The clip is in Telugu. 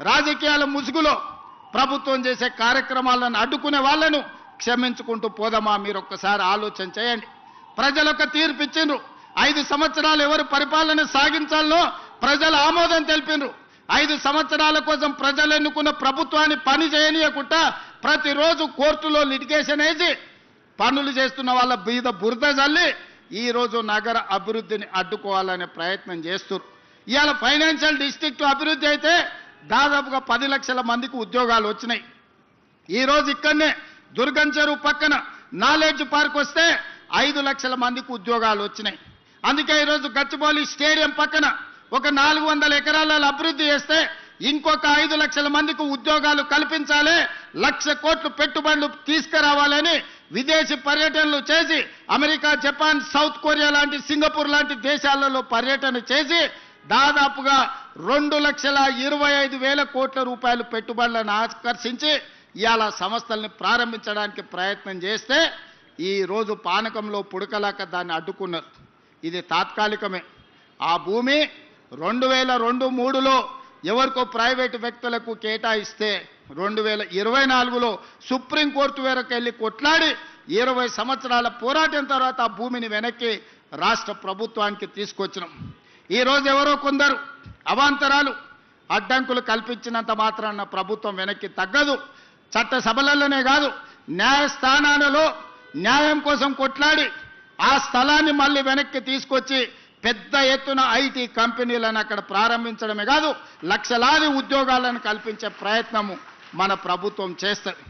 రాజకీయాల ముసుగులో ప్రభుత్వం చేసే కార్యక్రమాలను అడ్డుకునే వాళ్ళను క్షమించుకుంటూ పోదామా మీరు ఒక్కసారి ఆలోచన చేయండి. ప్రజలకు ఒక తీర్పు ఇచ్చిండ్రు. ఐదు సంవత్సరాలు ఎవరు పరిపాలన సాగించాలనో ప్రజలు ఆమోదం తెలిపిండ్రు. ఐదు సంవత్సరాల కోసం ప్రజలు ఎన్నుకున్న ప్రభుత్వాన్ని పని చేయనీయకుండా ప్రతిరోజు కోర్టులో లిటిగేషన్ వేసి పనులు చేస్తున్న వాళ్ళ బీద బురద జల్లి ఈ రోజు నగర అభివృద్ధిని అడ్డుకోవాలనే ప్రయత్నం చేస్తున్నారు ఇవాళ ఫైనాన్షియల్ డిస్ట్రిక్ట్ అభివృద్ధి అయితే దాదాపుగా పది లక్షల మందికి ఉద్యోగాలు వచ్చినాయి. ఈ రోజు ఇక్కడనే దుర్గం చెరువు పక్కన నాలెడ్జ్ పార్క్ వస్తే ఐదు లక్షల మందికి ఉద్యోగాలు వచ్చినాయి. అందుకే ఈరోజు గచ్చిబౌలి స్టేడియం పక్కన ఒక నాలుగు వందల ఎకరాలలో అభివృద్ధి చేస్తే ఇంకొక ఐదు లక్షల మందికి ఉద్యోగాలు కల్పించాలి లక్ష కోట్లు పెట్టుబడులు తీసుకురావాలని విదేశీ పర్యటనలు చేసి అమెరికా జపాన్ సౌత్ కొరియా లాంటి సింగపూర్ లాంటి దేశాలలో పర్యటన చేసి దాదాపుగా రెండు లక్షల ఇరవై ఐదు వేల కోట్ల రూపాయలు పెట్టుబడులను ఆకర్షించి ఇవాళ సంస్థల్ని ప్రారంభించడానికి ప్రయత్నం చేస్తే ఈరోజు పానకంలో పుడకలాక దాన్ని అడ్డుకున్నారు. ఇది తాత్కాలికమే. ఆ భూమి రెండు వేల రెండు మూడులో ఎవరికో ప్రైవేటు వ్యక్తులకు కేటాయిస్తే రెండు వేల ఇరవై నాలుగులో సుప్రీంకోర్టు వరకు వెళ్ళి కొట్లాడి ఇరవై సంవత్సరాల పోరాటం తర్వాత ఆ భూమిని వెనక్కి రాష్ట్ర ప్రభుత్వానికి తీసుకొచ్చినాం. ఈ రోజు ఎవరో కొందరు అవాంతరాలు అడ్డంకులు కల్పించినంత మాత్రాన ప్రభుత్వం వెనక్కి తగ్గదు. చట్ట సభలలోనే కాదు న్యాయస్థానాలలో న్యాయం కోసం కొట్లాడి ఆ స్థలాన్ని మళ్ళీ వెనక్కి తీసుకొచ్చి పెద్ద ఎత్తున ఐటీ కంపెనీలను అక్కడ ప్రారంభించడమే కాదు లక్షలాది ఉద్యోగాలను కల్పించే ప్రయత్నము మన ప్రభుత్వం చేస్తుంది.